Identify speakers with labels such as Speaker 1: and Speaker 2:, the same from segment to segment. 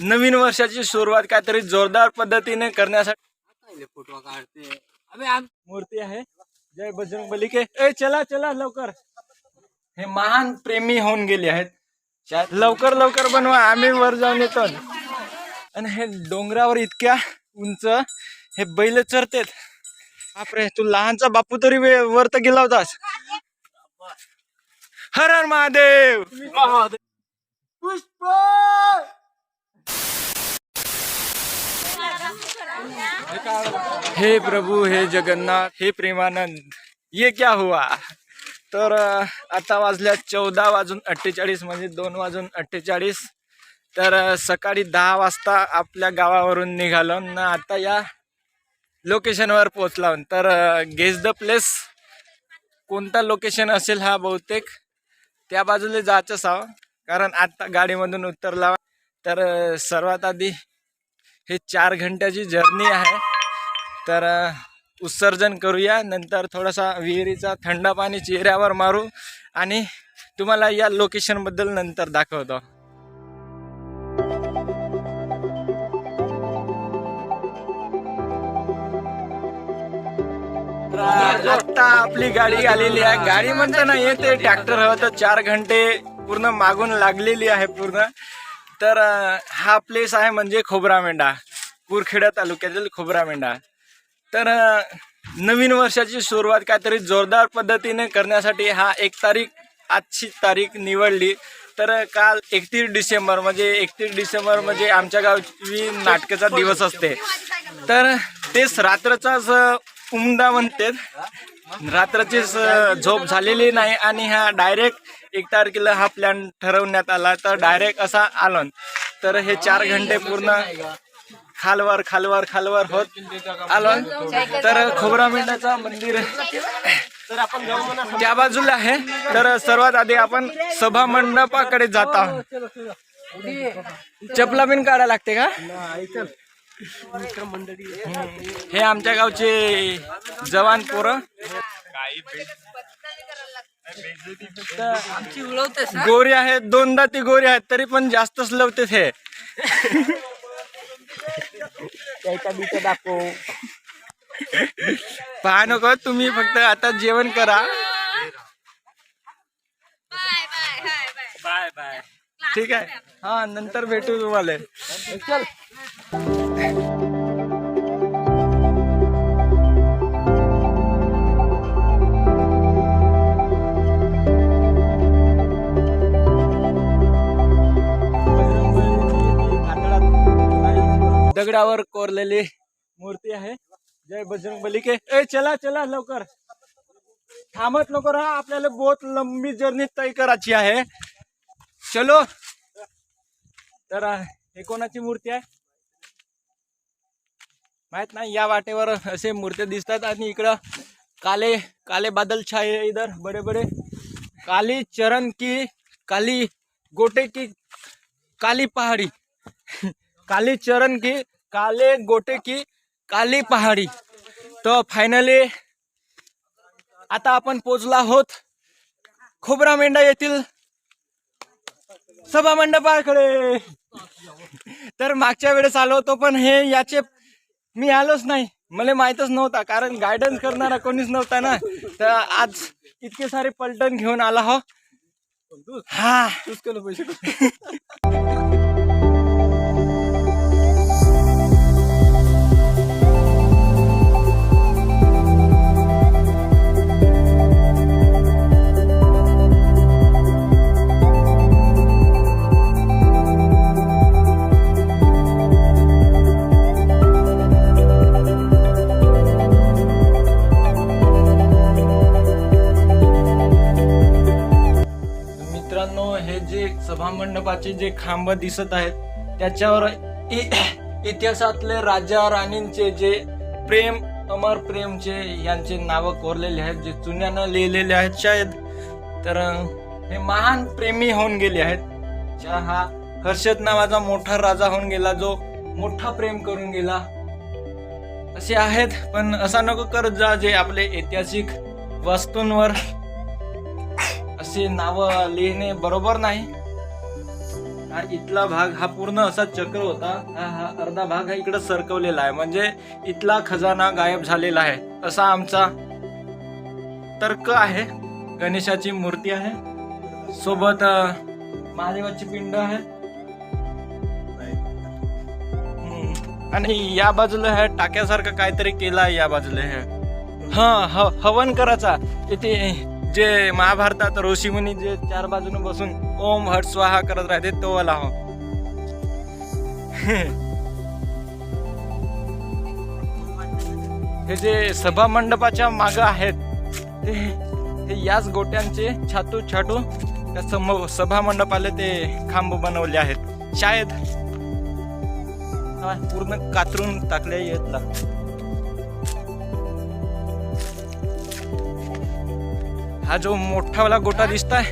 Speaker 1: नवीन वर्षाची सुरुवात काहीतरी जोरदार पद्धतीने करण्यासाठी
Speaker 2: फोटो काढते अबे आम
Speaker 1: मूर्ती आहे. जय बजरंग बली के ए चला चला लवकर. हे महान प्रेमी होऊन गेले आहेत. लवकर लवकर बनवा. आम्ही वर जाऊन येतो. आणि हे डोंगरावर इतक्या उंच हे बैल चरतेत. बापरे तू लहानचा बापू तरी वे- वर तर गेला होतास. हर हर महादेव! पुष्प! हे प्रभू हे जगन्नाथ हे प्रेमानंद ये क्या हुआ? तर आता वाजल्या चौदा वाजून अठ्ठेचाळीस म्हणजे दोन वाजून अठ्ठेचाळीस. तर सकाळी दहा वाजता आपल्या गावावरून निघालो न आता या लोकेशनवर पोचला तर गेस द प्लेस. कोणता लोकेशन असेल हा बहुतेक? त्या बाजूला जायचं असावं कारण आत्ता गाडीमधून उतरला तर सर्वात आधी हे चार घंट्याची जर्नी आहे. तर उत्सर्जन करूया. नंतर थोडासा विहिरीचा थंड पाणी चेहऱ्यावर मारू. आणि तुम्हाला या लोकेशनबद्दल नंतर दाखवतो. आता आपली गाडी आलेली आहे. गाडी म्हणता नाही येते ट्रॅक्टर हवं तर चार घंटे पूर्ण मागून लागलेली आहे पूर्ण. तर हा प्लेस आहे म्हणजे खोबरामेंढा कुरखेडा तालुक्यातील खोबरामेंढा तर नवीन वर्षाची सुरुवात काहीतरी जोरदार पद्धतीने करण्यासाठी हा एक तारीख आजची तारीख निवडली. तर काल एकतीस डिसेंबर म्हणजे एकतीस डिसेंबर म्हणजे आमच्या गावची नाटकाचा दिवस असते. तर तेच रात्रचाच उमदा म्हणते. रात्राची झोप झालेली नाही आणि हा डायरेक्ट एक तारखेला हा प्लॅन ठरवण्यात आला. तर डायरेक्ट असा आलो. तर हे चार घंटे पूर्ण खालवर खालवर खालवर होत आलो. तर खोबरामेंढाचा मंदिर त्या बाजूला आहे. तर सर्वात आधी आपण सभा मंडपाकडे जात आहोत. चपला बिन काढा लागते का? हे आमच्या गावचे जवान पोरं? गोरी आहेत दोनदा ती गोरी आहेत तरी पण जास्तच लवते हे. दाखव. पहा नको तुम्ही फक्त आता जेवण करा.
Speaker 2: Bye bye.
Speaker 1: ठीक आहे. हा नंतर भेटू तुम्हाला. चल. दगडावर कोरलेली मूर्ती आहे. जय बजरंग बली के. ए चला चला लवकर. थांबत नको राहा आपल्याला बहुत लंबी जर्नी तय करायची आहे. चलो. तर हे कोणाची मूर्ती आहे? माहीत नाही या वाटेवर असे मूर्त्या दिसतात आणि इकडं काले काले बादल छाये इधर बड़े बड़े. काली चरण की काली गोटे की काली पहाड़ी. काली चरण की काले गोटे की काली पहाड़ी. तो फायनली आता आपण पोचलो आहोत खोबरा मेंढा येथील सभा मंडपाकडे. तर मागच्या वेळेस आलो होतो पण हे याचे मी आलोच नाही. मला माहीतच नव्हता कारण गायडन्स करणारा कोणीच नव्हता ना. तर आज इतके सारे पलटण घेऊन आला हो. हा. पैसे. सभा जे खांब दिसत आहेत त्याच्यावर इ- इतिहासातले राजा राणींचे जे प्रेम अमर प्रेमचे यांचे नावं कोरलेले आहेत जे चुन्यानं लिहिलेले आहेत शायद. तर हे महान प्रेमी होऊन गेले आहेत ज्या हा हर्षद नावाचा मोठा राजा होऊन गेला जो मोठा प्रेम करून गेला. असे आहेत पण असा नको करत जा जे आपले ऐतिहासिक वस्तूंवर असे नावं लिहिणे बरोबर नाही. हा इथला भाग हा पूर्ण असा चक्र होता. हा हा अर्धा भाग हा इकडे सरकवलेला आहे. म्हणजे इथला खजाना गायब झालेला आहे. असा आमचा तर्क आहे. गणेशाची मूर्ती आहे. सोबत महादेवाची पिंड आहे. आणि या बाजूला हे टाक्यासारखं काहीतरी केलं आहे या बाजूला हे. हा ह हवन करायचा. इथे जे महाभारतात ऋषीमुनी जे चार बाजूने बसून ओम हट स्वाहा करत राहते तो वाला हो. हे जे सभा मंडपाच्या माग आहेत ते ते याच गोट्यांचे छाटू छाटू त्या सभा मंडपाला ते खांब बनवले आहेत. शायद हा, पूर्ण कातरून टाकले येतला हा जो मोठावाला गोटा दिसताय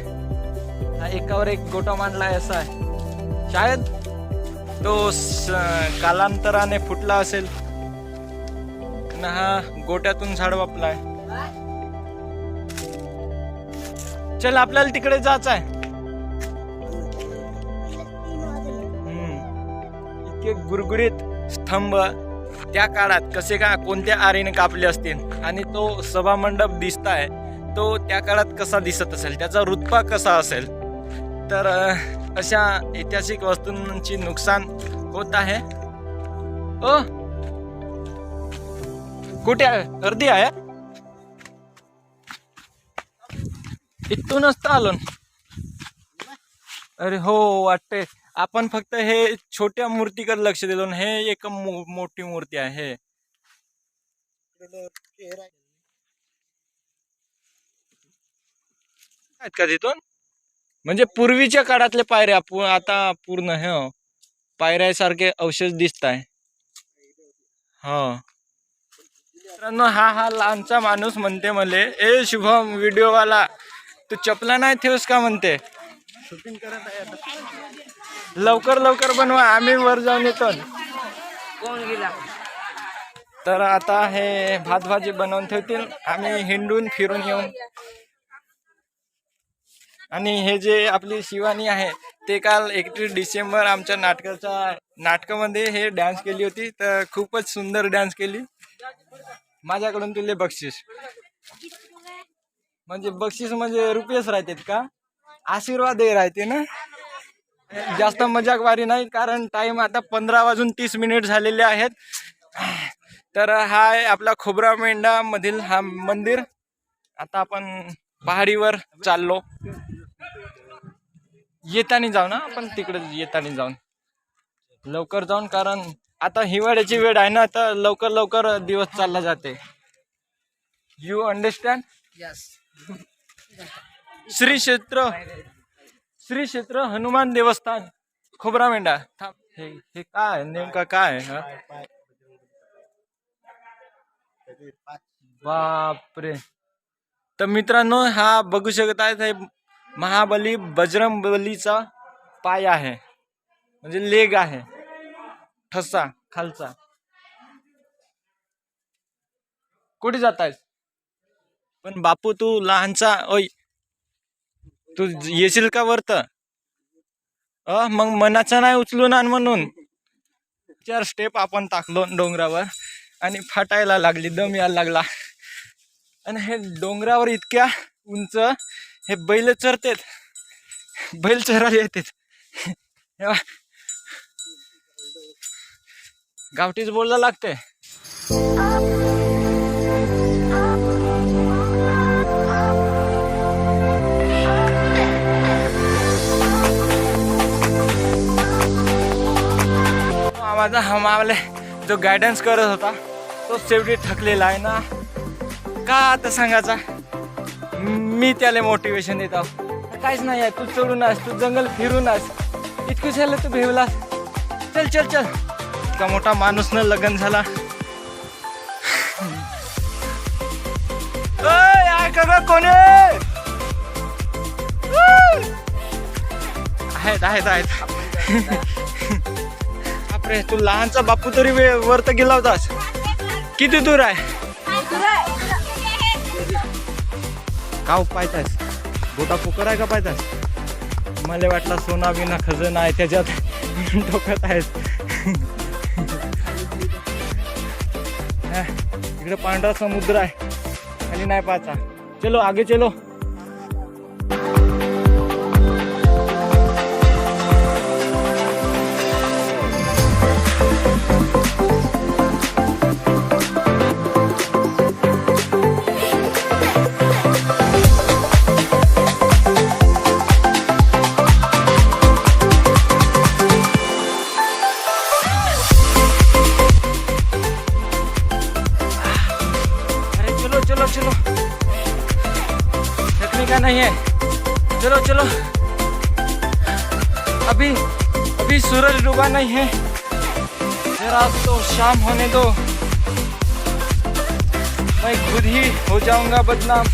Speaker 1: एकावर एक गोटा मांडलाय असा आहे. शायद तो कालांतराने फुटला असेल. ना हा गोट्यातून झाड वापलाय. चल आपल्याला तिकडे जायचं आहे. इतके गुरगुरीत स्तंभ त्या काळात कसे का कोणत्या आरेने कापले असतील? आणि तो सभामंडप दिसताय तो त्या काळात कसा दिसत असेल? त्याचा रुतपा कसा असेल? तर अशा ऐतिहासिक वस्तूंची नुकसान होत आहे. ओ! कुठे आहे? गर्दी आहे? इथूनच तर आलो अरे हो वाटते आपण फक्त हे छोट्या मूर्तीकडे लक्ष दिलो हे एक मो- मोठी मूर्ती आहे. का तिथून? म्हणजे पूर्वीच्या काळातले पायऱ्या पु- आता पूर्ण हे. हो. पायऱ्यासारखे अवशेष दिसत आहे हो. मित्रांनो हा हा लहानचा माणूस म्हणते मले ए शुभम व्हिडिओ वाला तू चपला नाही ठेवस का? म्हणते. शूटिंग करत आहे लवकर लवकर बनवा आम्ही वर जाऊन येतो.
Speaker 2: कोण गेला?
Speaker 1: तर आता हे भात भाजी बनवून ठेवतील. आम्ही हिंडून फिरून येऊन. आणि हे जे आपली शिवानी आहे ते काल एकतीस डिसेंबर आमच्या नाटकाच्या नाटकामध्ये हे डान्स केली होती तर खूपच सुंदर डान्स केली. माझ्याकडून तुले बक्षीस. म्हणजे बक्षीस म्हणजे रुपयेच राहतात का? आशीर्वाद हे राहते ना? जास्त मजाकवारी नाही कारण टाइम आता पंधरा वाजून तीस मिनिट झालेले आहेत. तर हा आहे आपला खोबरा मेंढा मधील हा मंदिर. आता आपण पहाडीवर चाललो. येतानी जाऊ ना आपण तिकडे येतानी जाऊन. लवकर जाऊन कारण आता हिवाळ्याची वेळ आहे ना तर लवकर लवकर दिवस चालला जाते. यू अंडरस्टँड
Speaker 2: यस
Speaker 1: श्री क्षेत्र श्री क्षेत्र हनुमान देवस्थान खोबरा मेंढा. हे हे काय नेमका काय हा? बापरे. तर मित्रांनो हा बघू शकत आहे हे महाबली बजरंगबलीचा पाय आहे. म्हणजे लेग आहे. ठसा खालचा. कुठे जात आहेस पण बापू तू लहानचा ओय. तू येशील का वरत? अ मग मनाचा नाही उचलून आण म्हणून. चार स्टेप आपण टाकलो डोंगरावर आणि फाटायला लागली दम यायला लागला. आणि हे डोंगरावर इतक्या उंच हे बैल चरतेत. बैल चरायला येतात. हे गावठीच बोलला लागते माझा हा जो गायडन्स करत होता तो शेवटी थकलेला आहे ना. का आता सांगायचा? मी त्याला मोटिवेशन देत आहो काहीच नाही आहे तू चढून आस तू जंगल फिरून आस. इतकं झालं तू भेवलास चल चल चल. इतका मोठा माणूस न लग्न झाला. ऐका कोणी? आहेत आहेत आहेत. बापरे तू लहानचा बापू तरी वे वर तर गेला होतास. किती दूर आहे? का पायतास गोटा पोकर आहे का पायतास मला वाटला सोना बिना खजन आहे त्याच्यात डोक्यात आहेत इकडे पांढरा समुद्र आहे. खाली नाही पाहता चलो आगे चलो. का नहीं है? चलो चलो। अभी अभी सूरज डूबा नहीं है। जरा तो शाम होने दो। मैं खुद ही हो जाऊँगा बदनाम।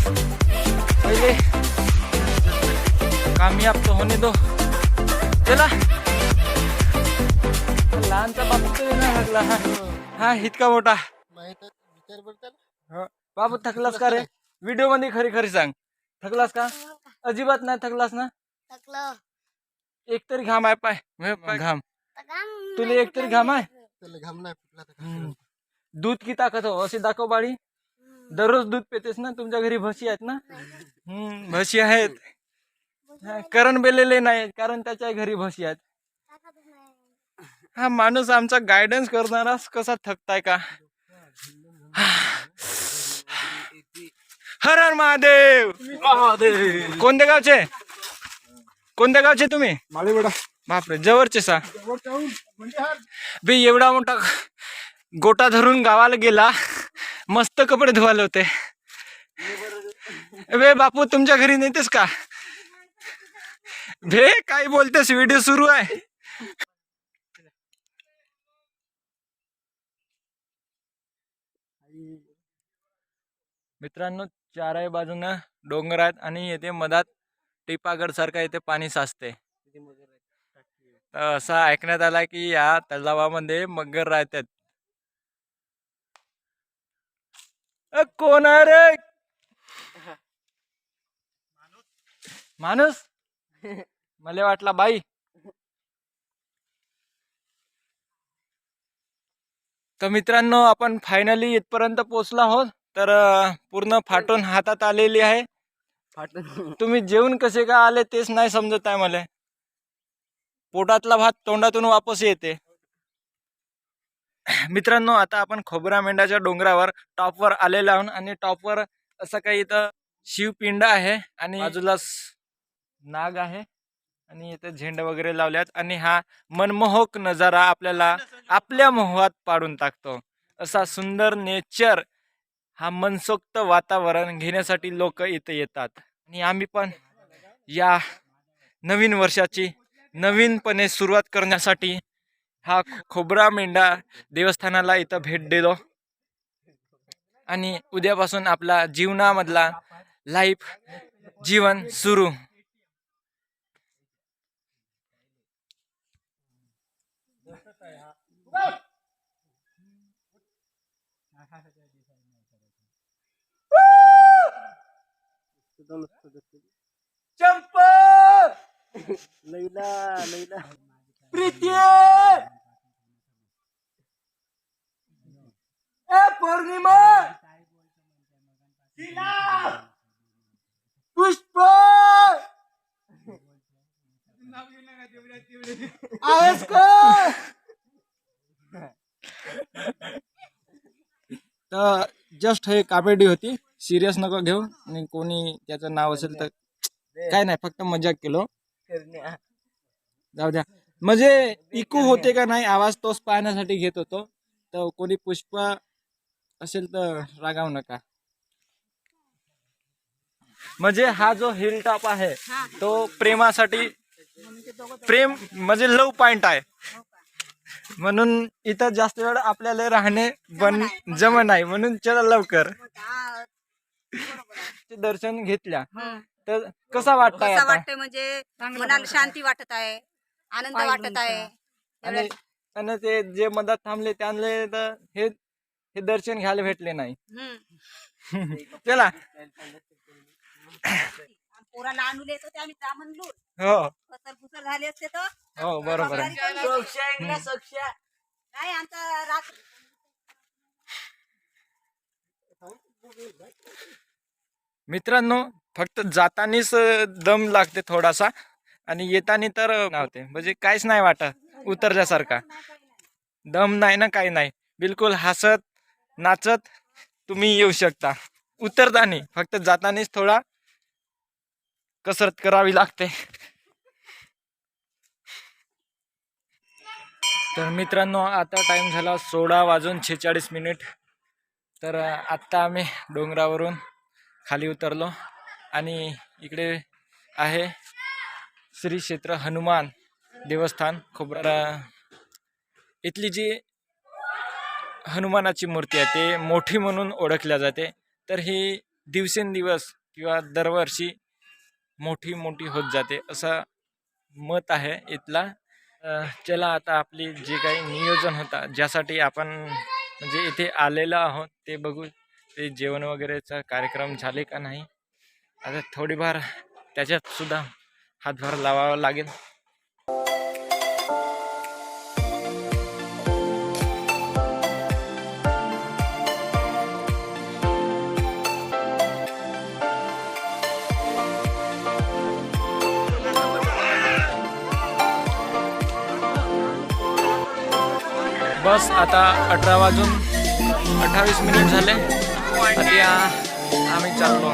Speaker 1: पहले कामयाब तो होने दो। चला। लहानचा बाबू तरी नाही लागला हा हा इतका मोठा बाबू थकलास का रे। व्हिडिओ मध्ये खरी खरी सांग। थकलास का? अजिबात नाही थकलास ना?
Speaker 3: थकलं.
Speaker 1: एक तरी घाम आहे पाय. पाय. घाम. तुला एक तरी घाम आहे?
Speaker 4: त्याला घाम नाही फुटला तर
Speaker 1: हम्म. दूध की ताकद हो? अशी दाखव बाळी. दररोज दूध पितेस ना तुमच्या घरी म्हशी आहेत ना? हम्म. म्हशी आहेत. हा, करण बेलेले नाही कारण त्याच्या घरी म्हशी आहेत.
Speaker 3: ताकदच नाही.
Speaker 1: हा माणूस आमचा गायडन्स करणारा कसा थकताय का? हर हर महादेव. कोणत्या गावचे? कोणत्या गावचे तुम्ही?
Speaker 4: माळीवडा.
Speaker 1: बापरे जवळचे सा. बे एवढा मोठा गोटा धरून गावाला गेला मस्त कपडे धुवाले होते. बे बापू तुमच्या घरी नेतेस का? बे काय बोलतेस? व्हिडिओ सुरू आहे. मित्रांनो चारही बाजूनं डोंगर आहेत आणि येथे मधात टिपागड सारखा येथे पाणी साचते. असं ऐकण्यात आला की या तलावामध्ये मगर राहतात. कोण आहे रे? माणूस? मला वाटला बाई. तर मित्रांनो आपण फायनली इथपर्यंत पोचला आहोत. तर पूर्ण फाटून हातात आलेली आहे. तुम्ही जेवण कसे का आले तेच नाही समजत आहे मला. पोटातला भात तोंडातून वापस येते. मित्रांनो आता आपण खोबरा मेंढाच्या डोंगरावर टॉपवर आलेलो आहोत आणि टॉपवर असं काही इथं शिवपिंड आहे आणि बाजूला नाग आहे आणि इथे झेंड वगैरे लावल्यात आणि हा मनमोहक नजारा आपल्याला आपल्या मोहात पाडून टाकतो. असा सुंदर नेचर हा मनसोक्त वातावरण घेण्यासाठी लोक इथे येतात. आणि आम्ही पण या नवीन वर्षाची नवीनपणे सुरुवात करण्यासाठी हा खोबरा मेंढा देवस्थानाला इथं भेट दिलो. आणि उद्यापासून आपला जीवनामधला लाईफ जीवन सुरू. चंप
Speaker 4: लैला लैला
Speaker 1: प्रीती ए पौर्णिमा पुष्प आहेस का तर जस्ट हे कामेडी होती. सिरियस नको घेऊ. आणि कोणी त्याचं नाव असेल तर काय नाही फक्त मजाक केलो. जाऊ द्या. म्हणजे इकू होते का नाही आवाज तोच पाहण्यासाठी घेत होतो. तर कोणी पुष्पा असेल तर रागावू नका. म्हणजे हा जो हिल टॉप आहे तो प्रेमासाठी प्रेम म्हणजे लव पॉइंट आहे. म्हणून इथं जास्त वेळ आपल्याला राहणे बन जम नाही. म्हणून चला लवकर. दर्शन घेतल्या. तर कसा वाटताय
Speaker 5: कसं
Speaker 1: आता?
Speaker 5: वाटतंय म्हणजे मनाला शांती वाटत आहे? आनंद वाटत आहे?
Speaker 1: आणि आणि ते जे मधात थांबले त्यांना तर हे हे दर्शन घ्यायला भेटले नाही.
Speaker 5: हम्म.
Speaker 1: चला.
Speaker 5: पोराला आणून येतो ते आम्ही जा म्हणलो.
Speaker 1: हो.
Speaker 5: कसर फुसर झाले असते तर.
Speaker 1: हो बरोबर आहे.
Speaker 5: नाही आमचा रात
Speaker 1: मित्रांनो फक्त जातानीच दम लागते थोडासा आणि येतानी तर नव्हते म्हणजे काहीच नाही वाटत उतरल्यासारखा. दम नाही ना काही नाही. बिलकुल हसत नाचत तुम्ही येऊ शकता. उतरतानी फक्त जातानीच थोडा कसरत करावी लागते. तर मित्रांनो आता टाइम झाला सोळा वाजून छेचाळीस मिनिट. तर आत्ता आम्ही डोंगरावरून खाली उतरलो आणि इकडे आहे श्री क्षेत्र हनुमान देवस्थान खोबरा. इथली जी हनुमानाची मूर्ती आहे ते मोठी म्हणून ओळखल्या जाते. तर ही दिवसेंदिवस किंवा दरवर्षी मोठी मोठी होत जाते असं मत आहे इथला. चला आता आपली जे काही नियोजन होता ज्यासाठी आपण म्हणजे इथे आलेलो आहोत ते बघू ते जेवण वगैरेचा कार्यक्रम झाले का नाही. आता थोडीफार त्याच्यात सुद्धा हातभार लावावा लागेल. बस आता अठरा वाजून अठ्ठावीस मिनिट झाले. आता आम्ही चाललो.